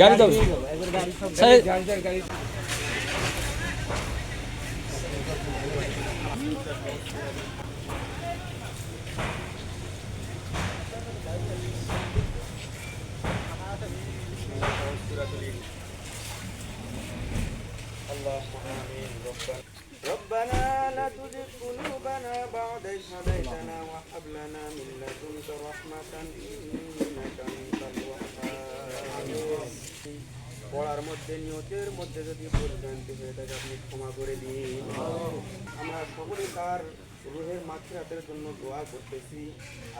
গাড়ি দাও সাহেব ربنا لا تزغ قلوبنا بعد إذ هديتنا وهب لنا من لدنك رحمة إنك أنت সেই পড়ার মধ্যে, নিয়তের মধ্যে যদি ভুল হয়ে থাকে, আপনি ক্ষমা করে দিন। আমরা সকলে তার রোহের মাত্রাতের জন্য দোয়া করতেছি।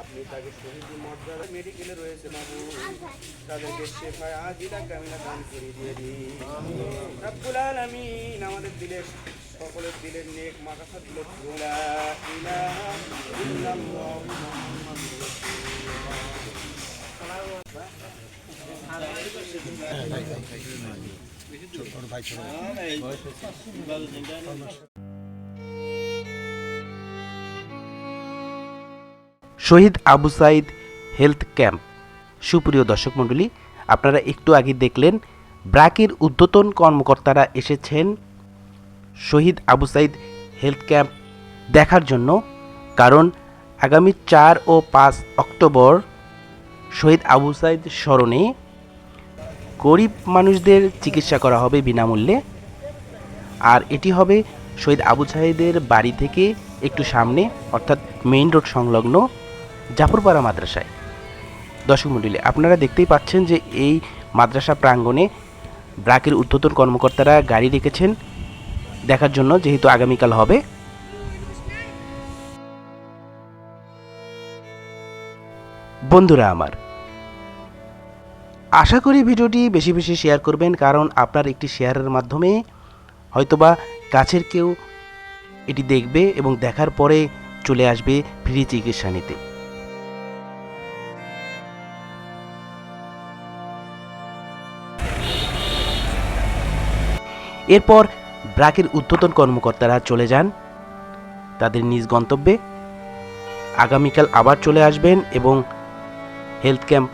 আপনি তাকে শহীদ মর্যাদা মেডিকেলে রয়েছে বাবু। তাদেরকে শেখায় আজই তাকে আমি না দান করে দিয়ে দিই রব্বুল আলামিন আমাদের দিলের, সকলের দিলের নেক মাকাসার দিলের ইলাহা ইল্লাল্লাহু মুহাম্মাদুর রাসূল শহীদ আবু সাইদ হেলথ ক্যাম্প। সুপ্রিয় দর্শক মণ্ডলী, আপনারা একটু আগে দেখলেন ব্র্যাকের উদ্যতন কর্মকর্তারা এসেছেন শহীদ আবু সাইদ হেলথ ক্যাম্প দেখার জন্য। কারণ আগামী চার ও পাঁচ অক্টোবর শহীদ আবু সাইদ স্মরণে গরিব মানুষদের চিকিৎসা করা হবে বিনামূল্যে। আর এটি হবে শহীদ আবু সাইদের বাড়ি থেকে একটু সামনে, অর্থাৎ মেইন রোড সংলগ্ন জাফরপাড়া মাদ্রাসায়। দর্শক মণ্ডলী, আপনারা দেখতেই পাচ্ছেন যে এই মাদ্রাসা প্রাঙ্গণে ব্রাকের ঊর্ধ্বতন কর্মকর্তারা গাড়ি রেখেছেন। দেখার জন্য যেহেতু আগামীকাল হবে বন্ধুরা আমার, আশা করি ভিডিওটি বেশি বেশি শেয়ার করবেন কারণ আপনার একটি শেয়ারের মাধ্যমে হয়তোবা কাছের কেউ এটি দেখবে এবং দেখার পরে চলে আসবে ফ্রি চিকিৎসা নিতে। এরপর ব্রাকের উদ্বোধন কর্মকর্তারা চলে যান। তাদের নিজ গন্তব্যে। আগামীকাল আবার চলে আসবেন এবং হেলথ ক্যাম্প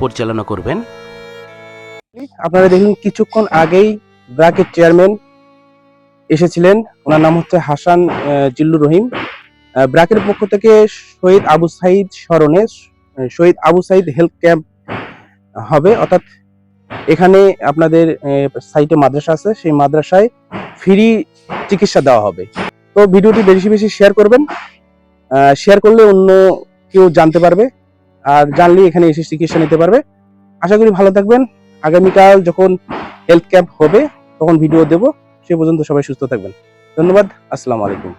পরিচালনা করবেন। আপনারা দেখুন, কিছুক্ষণ আগেই ব্র্যাকের চেয়ারম্যান এসেছিলেন। ওনার নাম হচ্ছে হাসান জিল্লুর রহিম। ব্র্যাকের পক্ষ থেকে শহীদ আবু সাইদ স্মরণে শহীদ আবু সাইদ হেলথ ক্যাম্প হবে। অর্থাৎ এখানে আপনাদের সাইটে মাদ্রাসা আছে। সেই মাদ্রাসায় ফ্রি চিকিৎসা দেওয়া হবে। তো ভিডিওটি বেশি বেশি শেয়ার করবেন। শেয়ার করলে অন্য কেউ জানতে পারবে। আর জানলে এখানে এসে চিকিৎসা নিতে পারবে। আশা করি ভালো থাকবেন। আগামীকাল যখন হেলথ ক্যাম্প হবে, তখন ভিডিও দেব। সে পর্যন্ত সবাই সুস্থ থাকবেন। ধন্যবাদ। আসসালামু আলাইকুম।